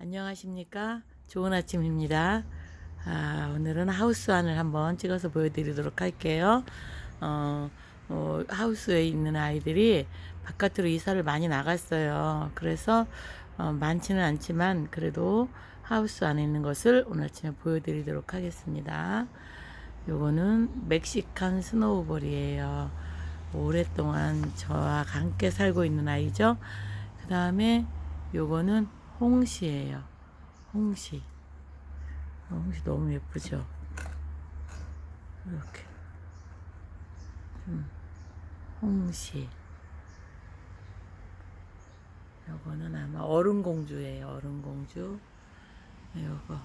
안녕하십니까. 좋은 아침입니다. 아, 오늘은 하우스 안을 한번 찍어서 보여드리도록 할게요. 어, 어, 하우스에 있는 아이들이 바깥으로 이사를 많이 나갔어요. 그래서 어, 많지는 않지만 그래도 하우스 안에 있는 것을 오늘 아침에 보여드리도록 하겠습니다. 요거는 멕시칸 스노우볼이에요. 오랫동안 저와 함께 살고 있는 아이죠. 그 다음에 요거는 홍시예요. 홍시. 홍시 너무 예쁘죠? 이렇게. 음, 홍시. 요거는 아마 얼음공주예요. 얼음공주. 요거.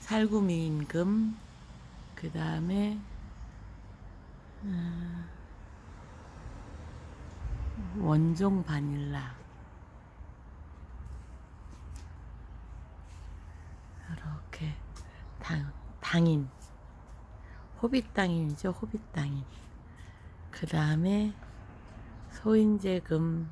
살구미 임금. 그 다음에 음, 원종 바닐라. 이렇게 당, 당인. 호빗 당인이죠. 호빗 당인. 그 다음에 소인제금.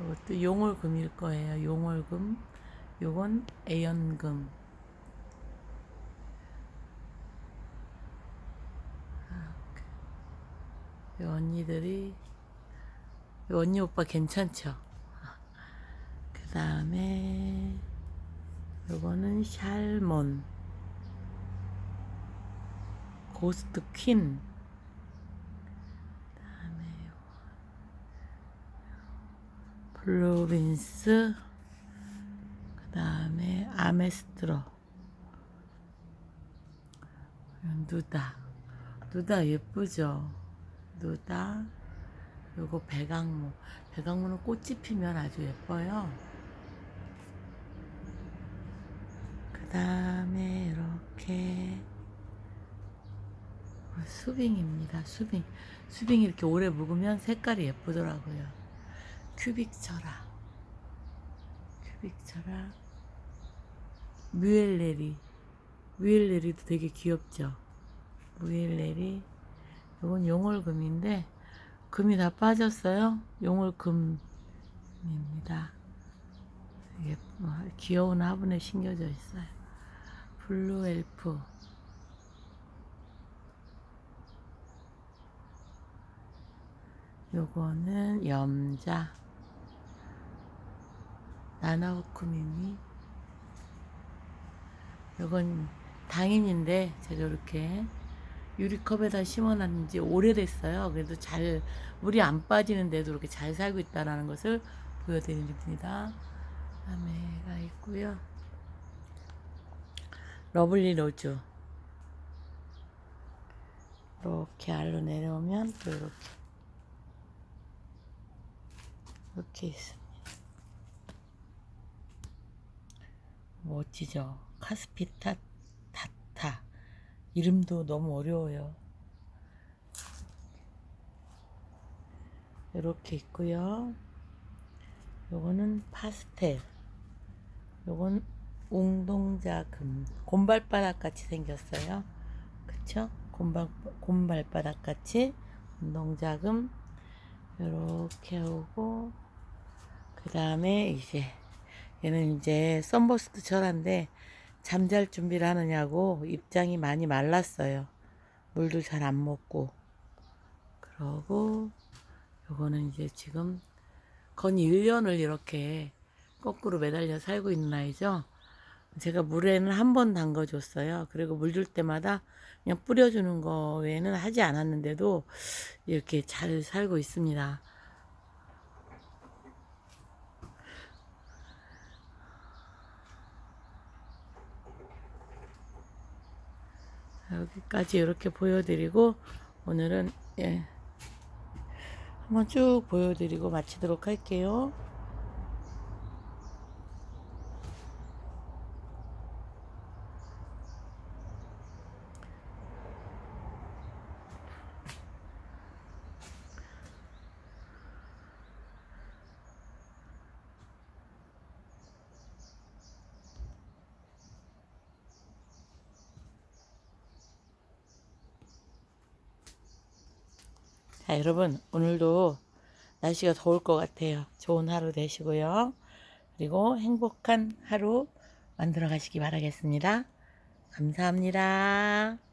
이것도 용월금일 거예요. 용월금. 요건 애연금. 이 언니들이 이 언니 오빠 괜찮죠? 그 다음에 요거는 샬몬. 고스트 퀸. 그다음에 플로빈스. 그다음에 아메스트로. 누다. 누다 예쁘죠? 누다 요거 백악무. 백악무는 꽃이 피면 아주 예뻐요. 그 다음에 이렇게 수빙입니다. 수빙. 수빙이 이렇게 오래 묵으면 색깔이 예쁘더라고요. 큐빅 철화 큐빅 철화 뮤엘레리. 뮤엘레리도 되게 귀엽죠? 뮤엘레리. 이건 용월금인데 금이 다 빠졌어요. 용월금입니다. 이게 뭐 귀여운 화분에 심겨져 있어요. 블루 엘프. 요거는 염자. 나나오쿠미미. 요건 당인인데 제가 이렇게 유리컵에다 심어놨는 지 오래됐어요. 그래도 잘 물이 안 빠지는데도 이렇게 잘 살고 있다라는 것을 보여드립니다. 다음에가 있고요. 러블리 로즈 이렇게 알로 내려오면 또 이렇게 이렇게 있습니다. 멋지죠? 카스피타 이름도 너무 어려워요. 이렇게 있고요. 요거는 파스텔. 요건 웅동자 금. 곰발바닥 같이 생겼어요. 그쵸? 곰발, 곰발바닥 같이 운동자금. 요렇게 오고, 그 다음에 이제, 얘는 이제 썬버스트 철화인데, 잠잘 준비를 하느냐고 입장이 많이 말랐어요. 물도 잘 안 먹고. 그러고 요거는 이제 지금 거의 1년을 이렇게 거꾸로 매달려 살고 있는 아이죠. 제가 물에는 한 번 담궈 줬어요. 그리고 물 줄 때마다 그냥 뿌려주는 거 외에는 하지 않았는데도 이렇게 잘 살고 있습니다. 여기까지 이렇게 보여드리고 오늘은 예 한번 쭉 보여드리고 마치도록 할게요. 자, 여러분, 오늘도 날씨가 더울 것 같아요. 좋은 하루 되시고요. 그리고 행복한 하루 만들어 가시기 바라겠습니다. 감사합니다.